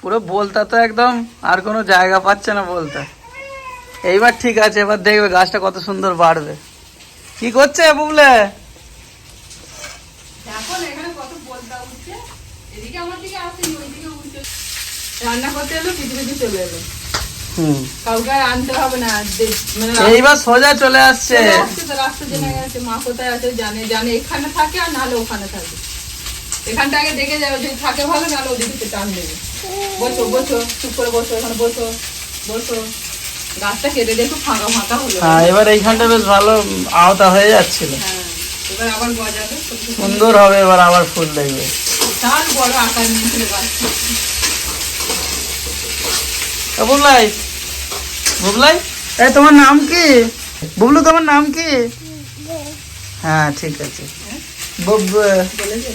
পুরো বলতা তো একদম আর কোনো জায়গা পাচ্ছে না বলতে। এইবার ঠিক আছে এবার দেখবে গাছটা কত সুন্দর বাড়বে। কি করছে বুবলে? মানে এইবার সোজা চলে আসছে। মা কোথায় আছে জানে জানে এখানে থাকে আর নাহলে ওখানে থাকে। এখানটা আগে দেখে যাবে যদি থাকে ভালো নাহলে ওদিকে টান দেবে। বসো বসো চুপ করে বসো এখানে বসো বসো। গাছটা কেটে দিয়ে একটু ফাঁকা ফাঁকা হলো। হ্যাঁ এবার এইখানটা বেশ ভালো আওতা হয়ে যাচ্ছিল। হ্যাঁ এবার আবার গজাবে সুন্দর। হবে এবার আবার ফুল দেখবে। বিশাল বড় আকার নিয়েছিল গাছটা। এ বুবলাই বুবলাই এই তোমার নাম কি? বুবলু তোমার নাম কি? হ্যাঁ ঠিক আছে। বুব বলেছে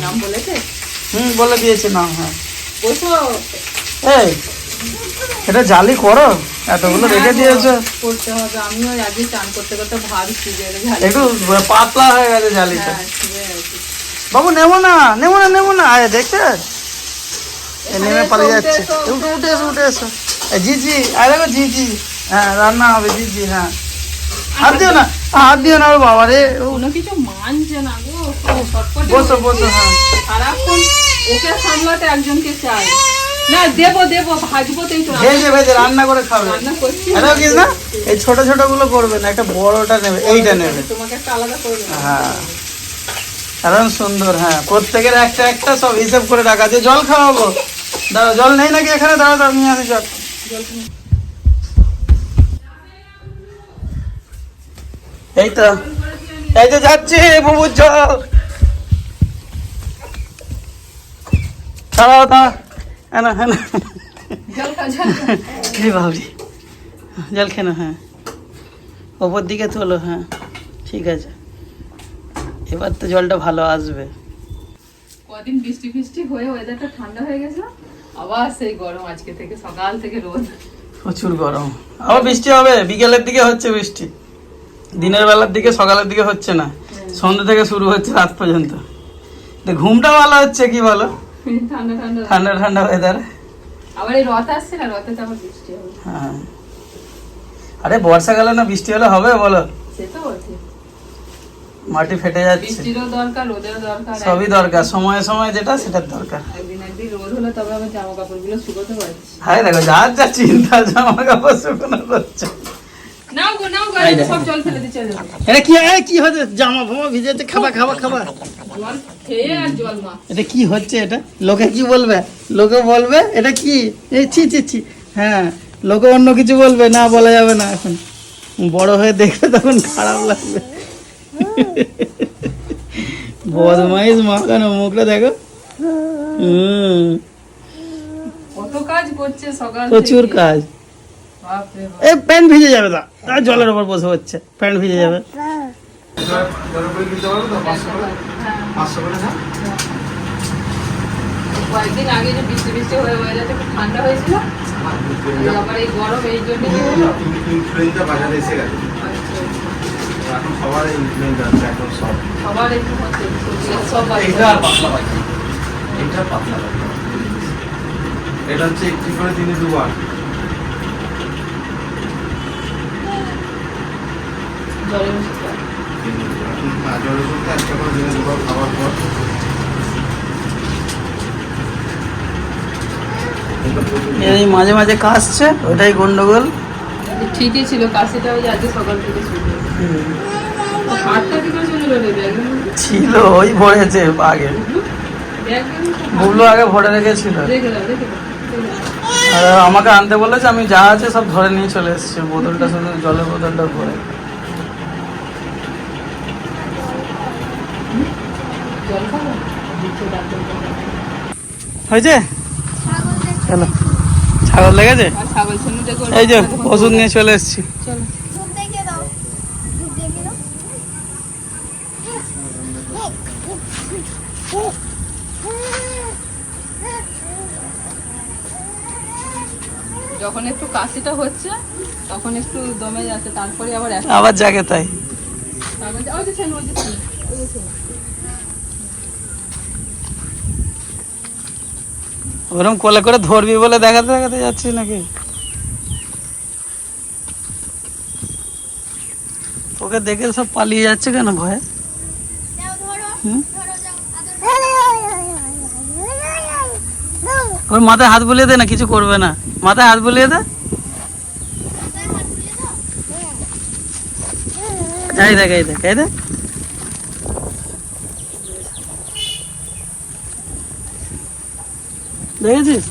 নাম বলেছে? হুম বলে দিয়েছে নাম হ্যাঁ। বসো এই এটা জালি করো এতগুলো রেখে দিয়েছ। করতে হবে আমিও আজকে চান করতে করতে ভাবছি যে একটু পাতলা হয়ে গেছে জালিটা। হ্যাঁ। বাবু নেব না নেব না নেব না আয় দেখতে? নেমে পালিয়ে যাচ্ছে। উঠে উঠে এসো উঠে এসো। জি জি আয় দেখো জি জি হ্যাঁ রান্না হবে জি জি হ্যাঁ। হাত দিও না হাত দিও না বাবা রে। ও, কোনো কিছু মানছে না বসো বসো হ্যাঁ। সারাক্ষণ ওকে সামলাতে একজনকে চাই। না দেবো দেবো ভাজবো তো ভেজে ভেজে রান্না করে খাবে। রান্না করছি। কি না? এই ছোট ছোটগুলো করবে না একটা বড়টা নেবে এইটা নেবে তোমাকে একটা আলাদা হ্যাঁ। কারণ সুন্দর হ্যাঁ। প্রত্যেকের একটা একটা সব হিসেব করে রাখা আছে। জল খাওয়াবো। দাঁড়াও জল নেই নাকি এখানে? দাঁড়াও দাঁড়াও নিয়ে আসি জল। এই তো। এই তো যাচ্ছি বুবুর জল। দাঁড়াও দাঁড়াও। হ্যাঁ হ্যাঁ। রে বাবরি জল খেন হ্যাঁ। ওপর দিকে তোলো হ্যাঁ। ঠিক আছে। এবার তো জলটা ভালো আসবে। কদিন বৃষ্টি ফিষ্টি হয়ে ওয়েদারটা ঠান্ডা হয়ে গেছে আবার সেই গরম আজকে থেকে সকাল থেকে রোদ। প্রচুর গরম। আবার বৃষ্টি হবে বিকেলের দিকে হচ্ছে বৃষ্টি। দিনের বেলার দিকে সকালের দিকে হচ্ছে না। সন্ধ্যে থেকে শুরু হচ্ছে রাত পর্যন্ত। ঘুমটা ভালো হচ্ছে কি বলো? ঠান্ডা ঠান্ডা। ওয়েদার আবার এই রথ আসছে না? রথে তো আবার বৃষ্টি হবে। হ্যাঁ। আরে বর্ষাকালে না বৃষ্টি হলে হবে বলো? সে তো মাটি ফেটে যাচ্ছে। বৃষ্টিরও দরকার রোদেরও দরকার সবই দরকার। সময়ে সময়ে যেটা সেটার দরকার। একদিন একদিন রোদ হলে তবে আমি জামা কাপড়গুলো শুকোতে পারছি। হাই দেখো যার যা চিন্তা জামা কাপড় শুকনো করছে। নাও গো নাও গো এই এই দেখো। সব জল ফেলে দিচ্ছে জল। এটা কি হচ্ছে? জামা ফামা ভিজেছে খাবা খাবা খাবা। খেয়ে আর জল মা। এটা কি হচ্ছে এটা? লোকে কি বলবে? লোকে বলবে? এটা কি? এই ছি ছি ছি। হ্যাঁ লোকে অন্য কিছু বলবে না বলা যাবে না এখন। বড় হয়ে দেখবে তখন খারাপ লাগবে। বদমাইশ মা কেন মুখটা দেখো। হুম। কত কাজ করছে সকাল প্রচুর কাজ। এই প্যান্ট ভিজে যাবে তা। আর জলের উপর বসে হচ্ছে প্যান্ট ভিজে যাবে। কয়েকদিন আগে যে বৃষ্টি বৃষ্টি হয়ে ওয়েদারটা একটু ঠান্ডা হয়েছিল। আবার এই গরম এই জন্য কি হলো? ইনফ্লুয়েঞ্জা বাজারে এসে গেছে এখন সবার ইনফ্লুয়েঞ্জা আছে এখন সব সবার একটু হচ্ছে সব এইটা পাতলা পাখি। এইটা পাতলা পাখি। এটা হচ্ছে একটি করে দিনে দুবার জলের ওষুধ খায়। দিনে জ্বরের ওষুধটা একটা করে দিনে দুবার খাওয়ার পর। এই মাঝে মাঝে কাশছে ওটাই গন্ডগোল। ঠিকই ছিল কাশিটা ওই আজকে সকাল থেকে শুরু হাতটা কি করে চলে গেলো? ছিল ওই ভরেছে আগে। বুবলু আগে ভরে রেখেছিল। আর আমাকে আনতে বলেছে আমি যা আছে সব ধরে নিয়ে চলে এসেছি বোতলটা শুধু জলের বোতলটা ভরে জল খাব? দিচ্ছে ডাক্তার বলে। হয়েছে? চলো। ছাগল লেগেছে? এই যে ওষুধ নিয়ে চলে এসেছি। যখন একটু কাশিটা হচ্ছে তখন একটু দমে যাচ্ছে তারপরে আবার আবার জাগে তাই তারপর যে- ওই যে ছেনু, ওই যে ছেনু, ওই যে ছেনু। ওরকম কোলে করে ধরবি বলে দেখাতে দেখাতে যাচ্ছি নাকি? তোকে দেখে সব পালিয়ে যাচ্ছে কেন ভয়ে? ওর মাথায় হাত বুলিয়ে দে না কিছু করবে না। মাথায় হাত বুলিয়ে দে। এই দেখ এই দেখ এই দেখ। দেখেছিস?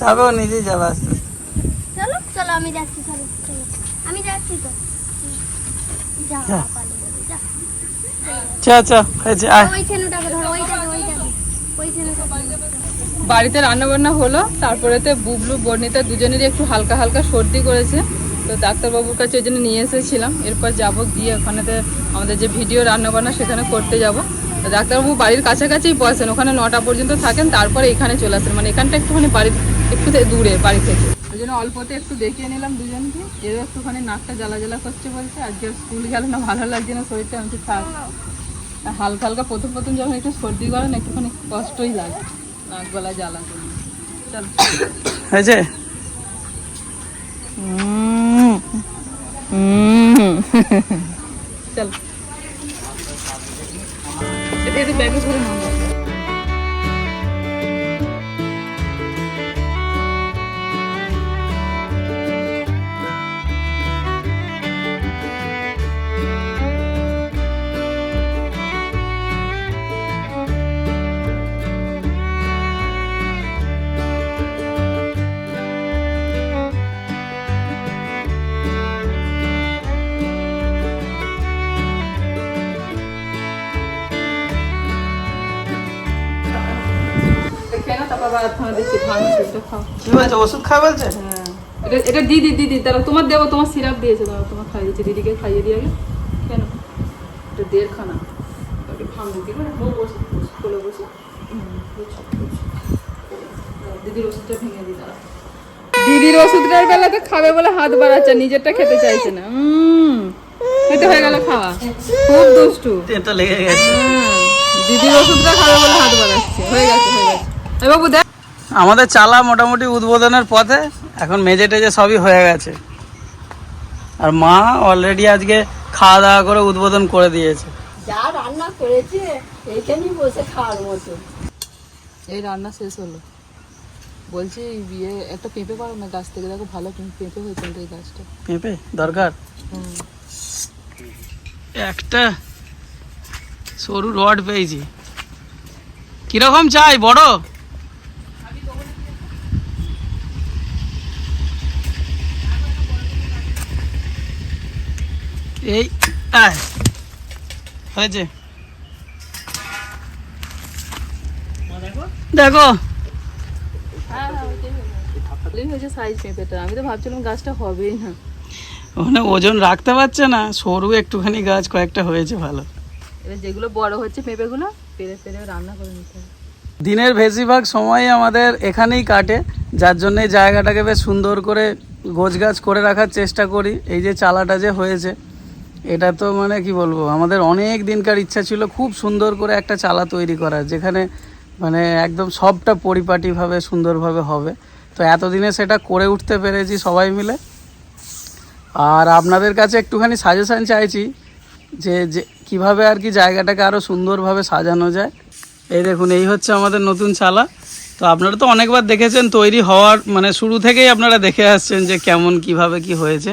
যাবে ও নিজেই যাবে আস্তে চলো চলো আমি যাচ্ছি চলো আমি যাচ্ছি তো। চ চ হয়েছে আয়। ওই ধরো ওইটাকে ওইটাকে ওই বাড়িতে রান্না বান্না হলো, তারপরেতে বুবলু, বর্ণিতা দুজনেরই একটু হালকা হালকা সর্দি করেছে। তো ডাক্তারবাবুর কাছে ওই জন্য নিয়ে এসেছিলাম। এরপর যাব গিয়ে ওখানেতে আমাদের যে ভিডিও রান্না বান্না সেখানে করতে যাব। ডাক্তারবাবু বাড়ির কাছাকাছিই বসেন, ওখানে নটা পর্যন্ত থাকেন, তারপরে এখানে চলে আসেন। মানে এখানটা একটুখানি বাড়ি একটু দূরে, বাড়ি থেকে। ওই জন্য অল্পতে একটু দেখিয়ে নিলাম দুজনকে। এরও একটুখানি নাকটা জ্বালা জ্বালা করছে বলছে, আজকে স্কুল গেল না, ভালো লাগছে না শরীরটা, আমি থাক। হালকা হালকা প্রথম প্রথম যখন একটু সর্দি করেন একটুখানি কষ্টই লাগে। নাক গলা জ্বালা করে চল হয়েছে চল এটা একটু ব্যাগে করে নাও ওষুধ খাওয়া বলছে হ্যাঁ এটা এটা দিদি দিদি তারা তোমার দেবো তোমার সিরাপ দিয়েছে তোমার খাইয়ে দিচ্ছি দিদিকে খাইয়ে দিয়ে আগে কেন এটা ওকে করে বসে কোলে বসে বুঝছ। দাঁড়াও, দিদির ওষুধটা ভেঙে দিই দাঁড়াও দিদির ওষুধটার বেলাতে খাবে বলে হাত বাড়াচ্ছে নিজেরটা খেতে চাইছে না। হুম খেতে হয়ে গেল খাওয়া। খুব দুষ্টু। লেগে গেছে। দিদির ওষুধটা খাবে বলে হাত বাড়াচ্ছে হয়ে গেছে। হয়ে বাবু দেখ। আমাদের চালা মোটামুটি উদ্বোধনের পথে এখন মেজে টেজে সবই হয়ে গেছে। আর মা অলরেডি আজকে খাওয়া দাওয়া করে উদ্বোধন করে দিয়েছে। যা রান্না করেছে এইখানেই বসে খাওয়ার মতো। এই রান্না শেষ হলো। বলছি বিয়ে একটা পেঁপে পারো না? গাছ থেকে দেখো ভালো পেঁপে হয়েছে এই গাছটা। পেঁপে? দরকার? একটা সরু রড পেয়েছি। কীরকম চাই বড়? এই। হয়েছে। দেখো। আমি তো ভাবছিলাম গাছটা হবেই না ওখানে ওজন রাখতে পারছে না সরু একটুখানি গাছ কয়েকটা হয়েছে ভালো। এবার যেগুলো বড় হচ্ছে পেঁপেগুলো পেরে পেরে রান্না করে নিতে হবে। দিনের বেশিরভাগ সময় আমাদের এখানেই কাটে যার জন্য জায়গাটাকে বেশ সুন্দর করে গোছগাছ করে রাখার চেষ্টা করি। এই যে চালাটা যে হয়েছে এটা তো মানে কি বলব, আমাদের অনেক দিনকার ইচ্ছা ছিল খুব সুন্দর করে একটা চালা তৈরি করার, যেখানে মানে একদম সবটা পরিপাটিভাবে সুন্দরভাবে হবে। তো এতদিনে সেটা করে উঠতে পেরেছি সবাই মিলে। আর আপনাদের কাছে একটুখানি সাজেশান চাইছি যে যে কীভাবে আর কি জায়গাটাকে আরও সুন্দরভাবে সাজানো যায়। এই দেখুন, এই হচ্ছে আমাদের নতুন চালা। তো আপনারা তো অনেকবার দেখেছেন তৈরি হওয়ার মানে শুরু থেকেই আপনারা দেখে আসছেন যে কেমন, কীভাবে কি হয়েছে।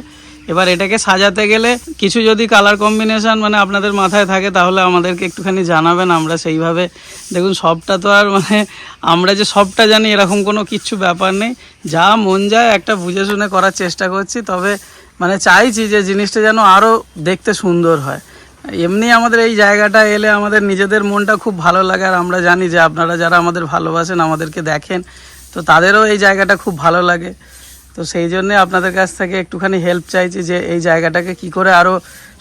এবার এটাকে সাজাতে গেলে কিছু যদি কালার কম্বিনেশন মানে আপনাদের মাথায় থাকে, তাহলে আমাদেরকে একটুখানি জানাবেন আমরা সেইভাবে। দেখুন, সবটা তো আর মানে আমরা যে সবটা জানি, এরকম কোনো কিচ্ছু ব্যাপার নেই। যা মন যায় একটা বুঝে শুনে করার চেষ্টা করছি, তবে মানে চাইছি যে জিনিসটা যেন আরও দেখতে সুন্দর হয়। এমনি আমাদের এই জায়গাটা এলে আমাদের নিজেদের মনটা খুব ভালো লাগে, আর আমরা জানি যে আপনারা যারা আমাদের ভালোবাসেন, আমাদেরকে দেখেন, তো তাদেরও এই জায়গাটা খুব ভালো লাগে। তো সেই জন্যে আপনাদের কাছ থেকে একটুখানি হেল্প চাইছি যে এই জায়গাটাকে কি করে আরও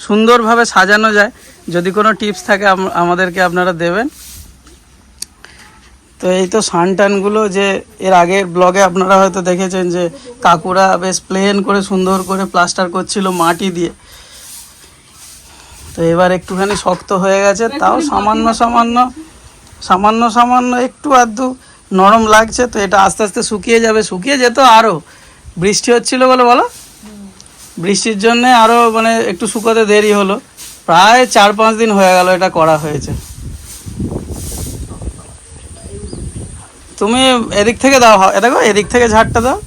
সুন্দরভাবে সাজানো যায়। যদি কোনো টিপস থাকে আমাদেরকে আপনারা দেবেন। তো এই তো সান টানগুলো যে এর আগের ব্লগে আপনারা হয়তো দেখেছেন যে কাকুরা বেশ প্লেন করে সুন্দর করে প্লাস্টার করছিল মাটি দিয়ে। তো এবার একটুখানি শক্ত হয়ে গেছে তাও সামান্য সামান্য সামান্য সামান্য একটু আধটু নরম লাগছে। তো এটা আস্তে আস্তে শুকিয়ে যাবে শুকিয়ে যেত আরও বৃষ্টি হচ্ছিল বলে বলো? বৃষ্টির জন্যে আরও মানে একটু শুকোতে দেরি হলো। প্রায় চার পাঁচ দিন হয়ে গেল এটা করা হয়েছে। তুমি এদিক থেকে দাও দেখো, এদিক থেকে ঝাড়টা দাও,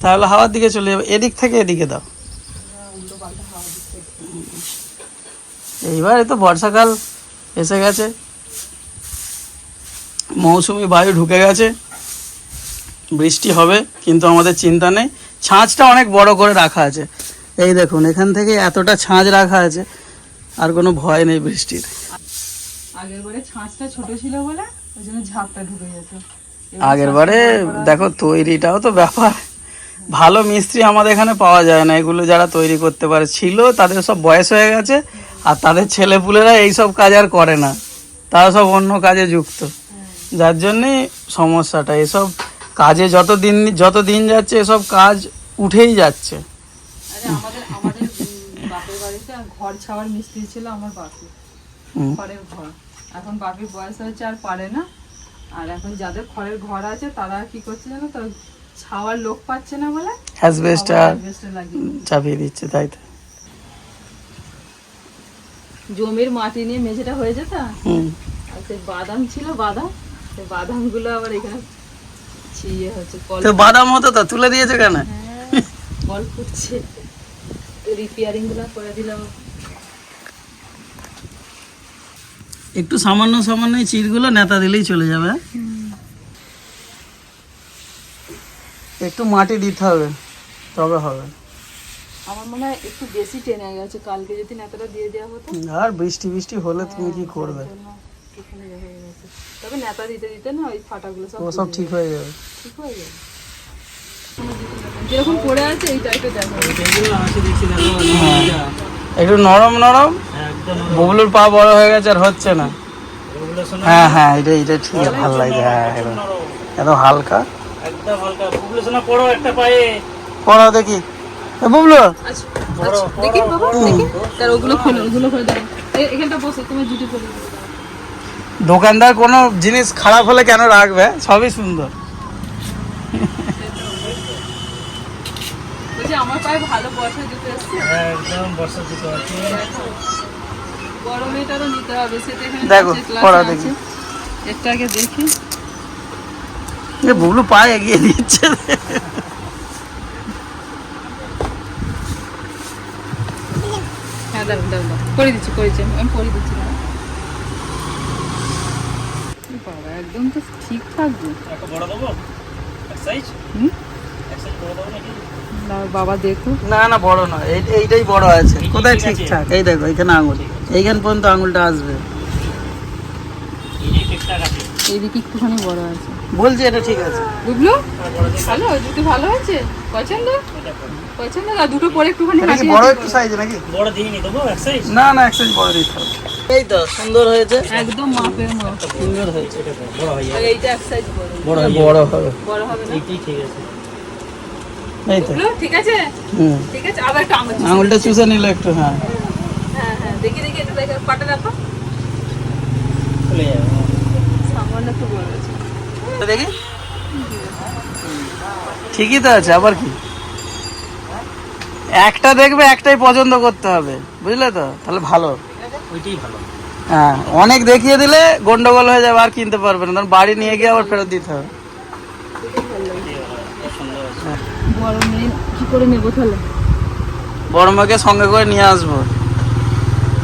তাহলে হাওয়ার দিকে চলে যাবে। এদিক থেকে এদিকে দাও। এইবার তো বর্ষাকাল এসে গেছে। মৌসুমি বায়ু ঢুকে গেছে। বৃষ্টি হবে, কিন্তু আমাদের চিন্তা নেই। ছাঁচটা অনেক বড় করে রাখা আছে। এই দেখুন এখান থেকে এতটা ছাঁচ রাখা আছে আর কোনো ভয় নেই বৃষ্টির। আগের বারে ছাঁচটা ছোট ছিল বলে ওই জন্য ঝাপটা ঢুকে যেত। আগের বারে দেখো তৈরিটাও তো ব্যাপার। ভালো মিস্ত্রি আমাদের এখানে পাওয়া যায় না। এগুলো যারা তৈরি করতে পারে ছিল তাদের সব বয়স হয়ে গেছে আর তাদের ছেলেপুলেরা এইসব কাজ আর করে না। তারা সব অন্য কাজে যুক্ত। যার জন্যই সমস্যাটা। এসব কাজে যত দিন যত দিন যাচ্ছে এসব কাজ উঠেই যাচ্ছে। আরে আমাদের আমাদের বাপের বাড়িতে ঘর ছাওয়ার মিস্ত্রি ছিল আমার বাপি। খড়ের ঘর। এখন বাপির বয়স হয়েছে আর পারে না। আর এখন যাদের খড়ের ঘর আছে তারা কি করছে জানো তো? ছাওয়ার লোক পাচ্ছে না বলে অ্যাসবেস্টার চাপিয়ে দিচ্ছে তাই তো। জমির মাটি নিয়ে মেঝেটা হয়ে যেত? হুম। আর সেই বাদাম ছিল বাদাম সেই বাদামগুলো আবার এখানে ছিয়ে হচ্ছে কল তো বাদাম হতো তো তুলে দিয়েছে কেন? কল ফুটছে রিপেয়ারিংগুলো করে দিলাম। একটু সামান্য সামান্য চিরগুলো নেতা দিলেই চলে যাবে হ্যাঁ? একটু মাটি দিতে হবে তবে হবে। আমার মনে হয় একটু বেশি টেনে গেছে কালকে যদি নেতাটা দিয়ে দেওয়া হতো। আর বৃষ্টি বৃষ্টি হলে তুমি কি করবে? হয়ে গেছে তবে নেতা দিতে দিতে না ওই ফাটাগুলো সব সব ঠিক হয়ে যাবে। ঠিক হয়ে যাবে। যেরকম পড়ে আছে এই টাইপের দেখো। হ্যাঁ। একটু নরম নরম। ববলুর পা বড় হয়ে গেছে আর হচ্ছে না। হ্যাঁ হ্যাঁ এটা এটা ঠিক ভালো লাগছে। হ্যাঁ এত হালকা। একদম হালকা। পপুলেশন পড়ো একটা পায়ে। পড়াও দেখি। বুবলু আচ্ছা আচ্ছা, দেখি বাবা দেখি। তার ওগুলো খোলো ওগুলো দেখো এখানটা বসে তোমার জুটি পরে। দোকানদার কোনো জিনিস খারাপ হলে কেন রাখবে? সবই সুন্দর। আমার পায়ে ভালো বর্ষা জুতো এসছে একদম বর্ষা জুতো আছে। বড় নিতে হবে সেটা এখানে দেখো, পড়া দেখি। একটা আগে দেখি। এ বুবলু পা এগিয়ে দিচ্ছে হ্যাঁ দাঁড়ান দাঁড়ান দাঁড়ান। করে দিচ্ছি করে দিচ্ছি আমি করে দিচ্ছি দাঁড়ান। এ বাবা একদম তো ঠিক থাকবে একটা বড় দেবো এক সাইজ হুম? এক সাইজ বড় দেবো? নাকি? দাঁড়াও, বাবা দেখো। না না বড় এই- এইটাই বড় আছে। কোথায় ঠিকঠাক? এই দেখো এখানে আঙুল। এইখান পর্যন্ত আঙুলটা আসবে। এই যে এইদিকে একটুখানি বড় আছে। বলছি এটা ঠিক আছে। বুঝলো ভালো? জুতো ভালো আছে? পছন্দ? পছন্দ? না দুটো পরে একটুখানি বড় একটু সাইজ নাকি? বড় দিইনি দেবো এক সাইজ না না এক সাইজ বড় দিতে হবে। এই তো সুন্দর হয়েছে। একদম মাপের মাপ সুন্দর হয়েছে বড় হয়ে এইটা এক সাইজ বড়। বড় হবে। বড় হবে না? ঠিক আছে। এই তো। ঠিক আছে? হুম। ঠিক আছে আবার একটা আঙুল আঙুলটা চুষে নিল একটু হ্যাঁ। হ্যাঁ হ্যাঁ দেখি দেখি এটা দেখো পাটা দেখো। চলে যাবে। সামান্য একটু বড় আছে দেখি। ঠিকই তো আছে আবার কি? একটা দেখবে একটাই পছন্দ করতে হবে। বুঝলে তো? তাহলে ভালো। হ্যাঁ অনেক দেখিয়ে দিলে গন্ডগোল হয়ে যাবে, আর কিনতে পারবে না। বাড়ি নিয়ে গিয়ে আবার ফেরত দিতে হবে। বড় মেয়ে কি করে নেব তাহলে বড় মাকে সঙ্গে করে নিয়ে আসব।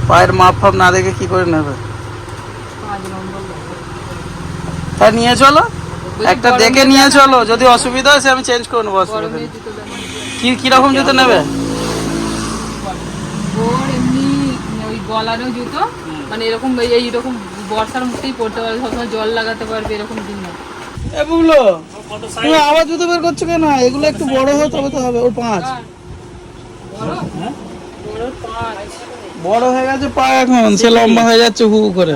পায়ের মাপ ফাপ না দেখে কি করে নেবে? তা নিয়ে চলো। একটা দেখে নিয়ে চলো। যদি অসুবিধা হয় সে আমি চেঞ্জ করে নেব অসুবিধা কি কীরকম জুতো নেবে? গলানো জুতো মানে এরকম এইরকম বর্ষার মধ্যেই পড়তে পারবে সবসময় জল লাগাতে পারবে এরকম দিন এ বুবলো তুমি আবার জুতো বের করছ কেন? এগুলো একটু বড় হয় তবে তো হবে ওর পাঁচ। হ্যাঁ? বড়? হয়ে? গেছে পা এখন সে লম্বা হয়ে যাচ্ছে হু করে।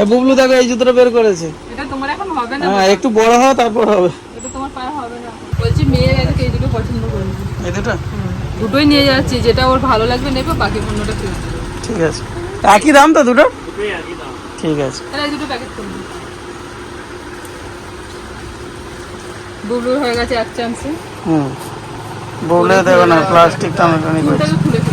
এ বুবলু দেখো এই জুতোটা বের করেছে। এটা তোমার এখন হবে না? হ্যাঁ একটু বড় হয় তারপর হবে। এটা তোমার পায়ে হবে না। বলছি মেয়ে এদিকে এই দুটো পছন্দ করবে। এই দুটো? দুটোই নিয়ে যাচ্ছি যেটা ওর ভালো লাগবে নেবে বাকি পণ্যটা কিনবে ঠিক আছে। একই দাম তো দুটো? ঠিক আছে। বুলু হয়ে গেছে এক চান্সে হুম। বলে দেবে না প্লাস্টিকটা আমি খুলে